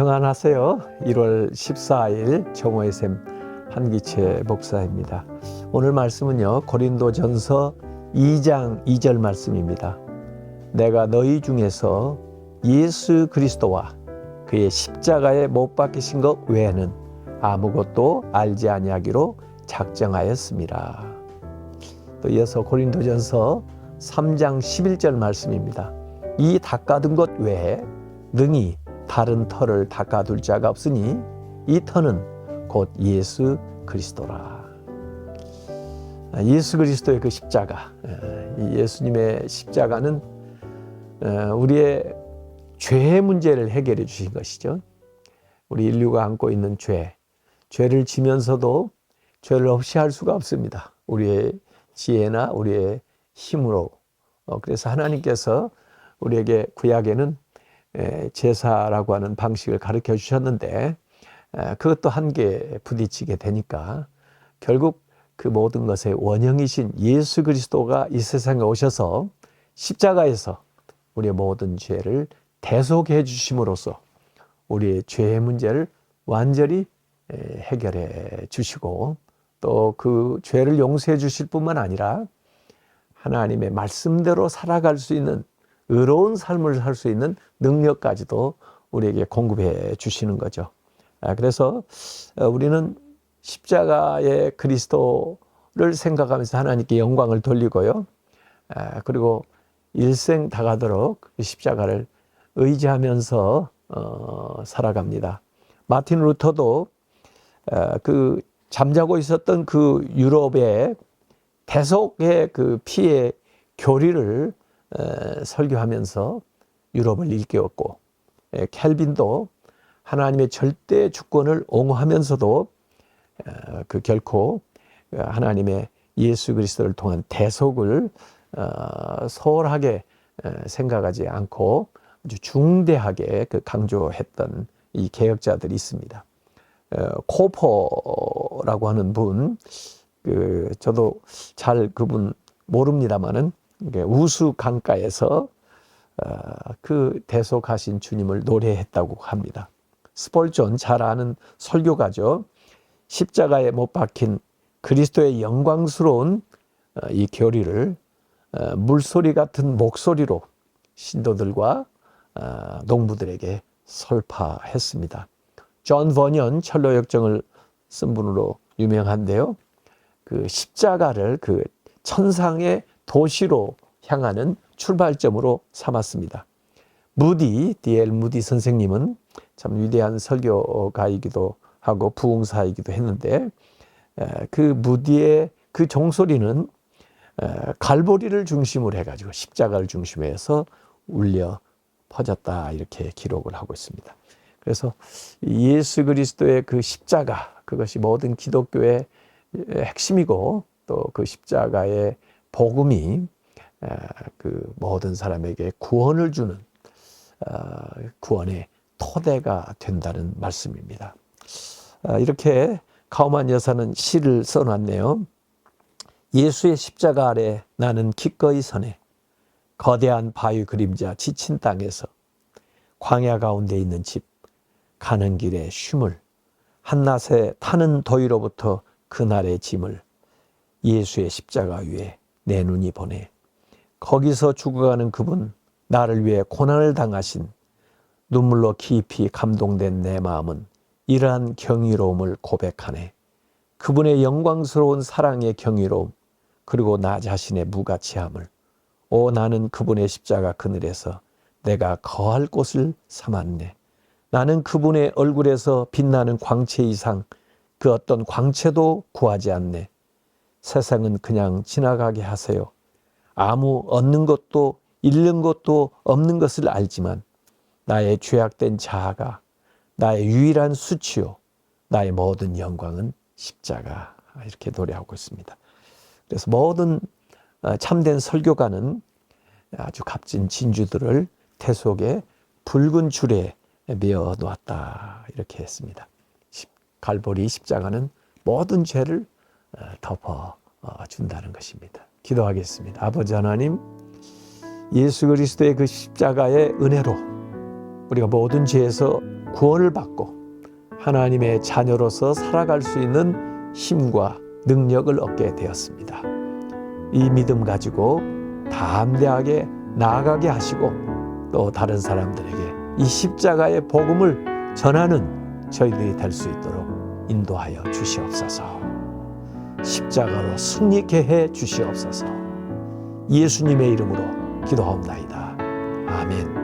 평안하세요. 1월 14일 정오의 샘 한기채 목사입니다. 오늘 말씀은요. 고린도전서 2장 2절 말씀입니다. 내가 너희 중에서 예수 그리스도와 그의 십자가에 못 박히신 것 외에는 아무것도 알지 아니하기로 작정하였습니다. 또 이어서 고린도전서 3장 11절 말씀입니다. 이 닦아둔 것 외에 능히 다른 터를 닦아둘 자가 없으니 이 터는 곧 예수 그리스도라. 아, 예수 그리스도의 그 십자가, 이 예수님의 십자가는 우리의 죄의 문제를 해결해 주신 것이죠. 우리 인류가 안고 있는 죄, 죄를 지면서도 죄를 없이 할 수가 없습니다. 우리의 지혜나 우리의 힘으로. 어, 그래서 하나님께서 우리에게 구약에는 제사라고 하는 방식을 가르쳐 주셨는데 그것도 한계에 부딪히게 되니까 결국 그 모든 것의 원형이신 예수 그리스도가 이 세상에 오셔서 십자가에서 우리의 모든 죄를 대속해 주심으로써 우리의 죄의 문제를 완전히 해결해 주시고 또 그 죄를 용서해 주실 뿐만 아니라 하나님의 말씀대로 살아갈 수 있는 의로운 삶을 살 수 있는 능력까지도 우리에게 공급해 주시는 거죠. 아, 그래서 어, 우리는 십자가의 그리스도를 생각하면서 하나님께 영광을 돌리고요. 아, 그리고 일생 다가도록 그 십자가를 의지하면서 어, 살아갑니다. 마틴 루터도 어, 그 잠자고 있었던 그 유럽의 대속의 그 피해 교리를 설교하면서 유럽을 일깨웠고 켈빈도 하나님의 절대 주권을 옹호하면서도 그 결코 하나님의 예수 그리스도를 통한 대속을 어, 소홀하게 생각하지 않고 아주 중대하게 그 강조했던 이 개혁자들이 있습니다. 코퍼라고 하는 분, 그 저도 잘 그분 모릅니다만은 우수 강가에서 어, 그 대속하신 주님을 노래했다고 합니다. 스폴존 잘 아는 설교가죠. 십자가에 못 박힌 그리스도의 영광스러운 어, 이 교리를 어, 물소리 같은 목소리로 신도들과 농부들에게 설파했습니다. 존 버년 철로 역정을 쓴 분으로 유명한데요. 그 십자가를 그 천상의 도시로 향하는 출발점으로 삼았습니다. 무디, 디엘 무디 선생님은 참 위대한 설교가이기도 하고 부흥사이기도 했는데 그 무디의 그 종소리는 갈보리를 중심으로 해가지고 십자가를 중심으로 해서 울려 퍼졌다 이렇게 기록을 하고 있습니다. 그래서 예수 그리스도의 그 십자가 그것이 모든 기독교의 핵심이고 또 그 십자가의 복음이 그 모든 사람에게 구원을 주는 어, 구원의 토대가 된다는 말씀입니다. 아, 이렇게 카우만 여사는 시를 써놨네요. 예수의 십자가 아래 나는 기꺼이 서네. 거대한 바위 그림자 지친 땅에서 광야 가운데 있는 집 가는 길에 쉼을 한낮에 타는 더위로부터 그날의 짐을 예수의 십자가 위에 내 눈이 보내. 거기서 죽어가는 그분, 나를 위해 고난을 당하신 눈물로 깊이 감동된 내 마음은 이러한 경이로움을 고백하네. 그분의 영광스러운 사랑의 경이로움, 그리고 나 자신의 무가치함을. 오, 나는 그분의 십자가 그늘에서 내가 거할 곳을 삼았네. 나는 그분의 얼굴에서 빛나는 광채 이상 그 어떤 광채도 구하지 않네. 세상은 그냥 지나가게 하세요. 아무 얻는 것도 잃는 것도 없는 것을 알지만 나의 죄악된 자아가 나의 유일한 수치요. 나의 모든 영광은 십자가. 이렇게 노래하고 있습니다. 그래서 모든 어, 참된 설교가는 아주 값진 진주들을 태 속에 붉은 줄에 메어 놓았다. 이렇게 했습니다. 갈보리 십자가는 모든 죄를 어, 덮어 어, 준다는 것입니다. 기도하겠습니다. 아버지 하나님, 예수 그리스도의 그 십자가의 은혜로 우리가 모든 죄에서 구원을 받고 하나님의 자녀로서 살아갈 수 있는 힘과 능력을 얻게 되었습니다. 이 믿음 가지고 담대하게 나아가게 하시고 또 다른 사람들에게 이 십자가의 복음을 전하는 저희들이 될 수 있도록 인도하여 주시옵소서. 십자가로 승리케 해 주시옵소서. 예수님의 이름으로 기도하옵나이다. 아멘.